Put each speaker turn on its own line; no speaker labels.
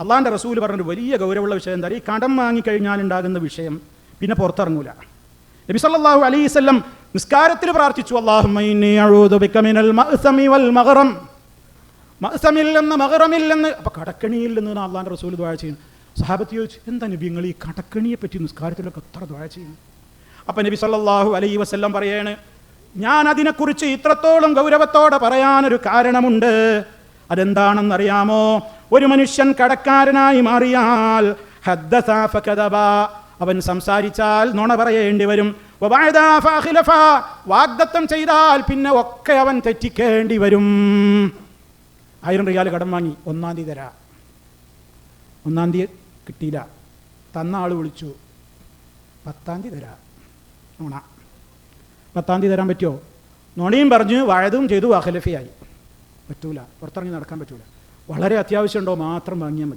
അള്ളാഹിന്റെ റസൂൽ പറഞ്ഞൊരു വലിയ ഗൗരവമുള്ള വിഷയം എന്താ? ഈ കടം വാങ്ങിക്കഴിഞ്ഞാൽ ഉണ്ടാകുന്ന വിഷയം പിന്നെ പുറത്തിറങ്ങൂല. നബി സല്ലാഹു അലൈഹി വസല്ലം നിസ്കാരത്തിൽ പ്രാർത്ഥിച്ചു അല്ലാഹുമ്മ മഹസമില്ലെന്ന് മഗ്റമിൽ അപ്പോൾ കടക്കണിയിൽ നിന്ന് റസൂൽ ദുആ ചെയ്യുന്നു. സഹാബത്ത് ചോദിച്ചു എന്താ നബി നിങ്ങൾ ഈ കടക്കണിയെ പറ്റി നിസ്കാരത്തിലൊക്കെ എത്ര ദ്വാഴ ചെയ്യുന്നു? അപ്പം നബി സല്ലാഹു അലൈ വസല്ലം പറയാണ് ഞാൻ അതിനെക്കുറിച്ച് ഇത്രത്തോളം ഗൗരവത്തോടെ പറയാനൊരു കാരണമുണ്ട്. അതെന്താണെന്നറിയാമോ? ഒരു മനുഷ്യൻ കടക്കാരനായി മാറിയാൽ അവൻ സംസാരിച്ചാൽ നുണ പറയേണ്ടി വരും. വാഗ്ദത്തം ചെയ്താൽ പിന്നെ ഒക്കെ അവൻ തെറ്റിക്കേണ്ടി വരും. ആയിരം റിയാൽ കടം വാങ്ങി. ഒന്നാം തീയതി തരാ. ഒന്നാം തീയതി കിട്ടിയില്ല. തന്ന ആൾ വിളിച്ചു. പത്താം തീയതി തരാ. നുണ. പത്താം തീയതി തരാൻ പറ്റുമോ? നുണയും പറഞ്ഞു വഴതും ചെയ്തു അഖലഫിയായി. പറ്റൂല. പുറത്തിറങ്ങി നടക്കാൻ പറ്റൂല. വളരെ അത്യാവശ്യമുണ്ടോ മാത്രം വാങ്ങിയാൽ മതി.